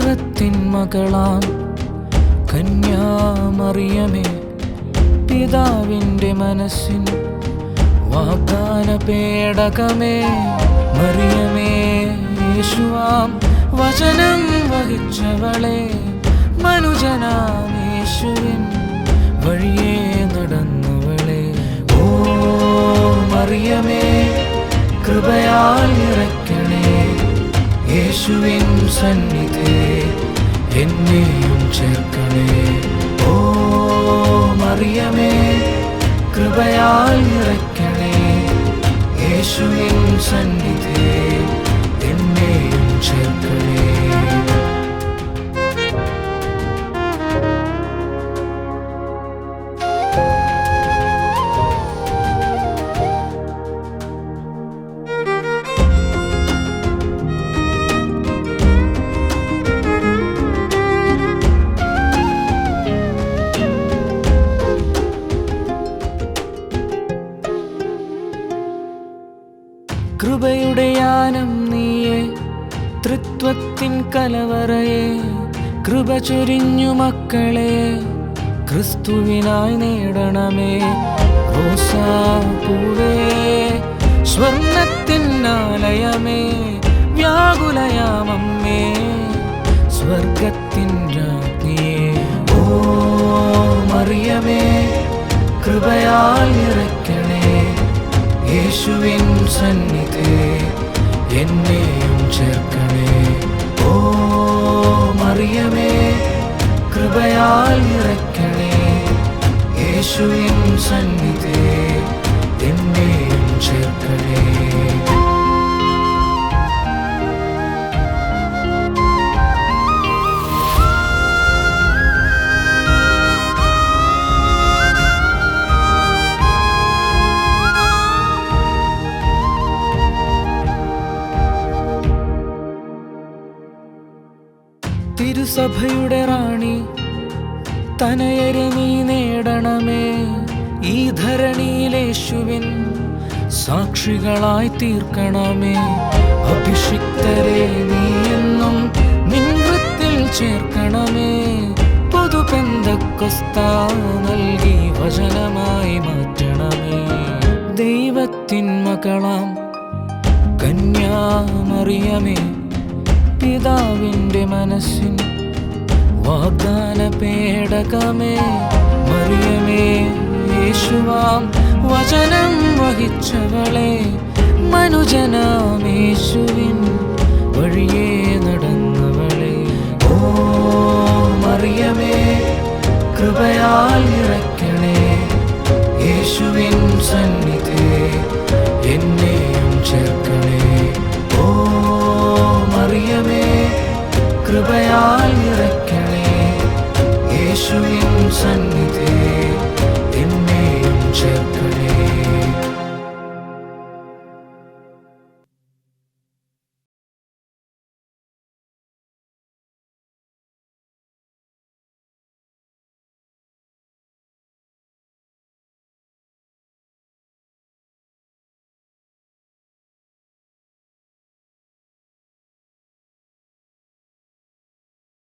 ദൈവത്തിൻ മകളാം. കന്യാമറിയമേ പിതാവിന്റെ മനസ്സിൻ വാഗ്ദാന പേടകമേ മറിയമേ യേശുവാം വചനം വഹിച്ചവളെ. മനുജനാമേശുവിൻ വഴിയേ നടന്നവളെ. ഓ മറിയമേ കൃപയാൽ നിറയ്ക്കണേ യേശുവിൻ സന്നിധേ എന്നെയും ചേർക്കണേ. ഓ മറിയമേ കൃപയാൽ നിറയ്ക്കണേ. യേശുവിൻ സന്നിധേ എന്നെയും ചേർക്കണേ. കൃപയുടെ യാനം നീയെ തൃത്വത്തിൻ കലവറയെ കൃപ ചൊരിഞ്ഞു മക്കളെ ക്രിസ്തുവിനായി നേടണമേ. റോസാപ്പൂവേ പൂവേ സ്വർണത്തിൻ ആലയമേ വ്യാകുലയാമമ്മേ സ്വർഗത്തിൻ രാജ്ഞിയെ. ഓ മറിയമേ കൃപയാൽ നിറയ്ക്കണേ യേശുവിൻ സന്നിധി എന്നെയും ചേർക്കണേ. ഓ മറിയമേ കൃപയാൽ നിറയ്ക്കണേ. യേശുവിൻ സന്നിധി തിരുസഭയുടെ റാണി തനയരെ നീ നേടണമേ. ഈ ധരണിയിലേശുവിൻ സാക്ഷികളായി തീർക്കണമേ. അഭിഷിക്തരെ നീ എന്നും നിൻവൃത്തിൽ ചേർക്കണമേ. പൊതുപെന്തക്കൊസ്ത നൽകി വചനമായി മാറ്റണമേ. ദൈവത്തിൻ മകളാം കന്യാമറിയമേ. പിതാവിന്റെ മനസ്സിൻ വാഗ്ദാന പേടകമേ മറിയമേ യേശുവാം വചനം വഹിച്ചവളെ മനുജനാമേശുവിൻ വഴിയേ നടന്നവളെ. ഓ മറിയമേ കൃപയാൽ ഇറക്കണേ യേശുവിൻ സന്നിധി എന്നെയും ചേർക്കണേ. കൃപയാൽ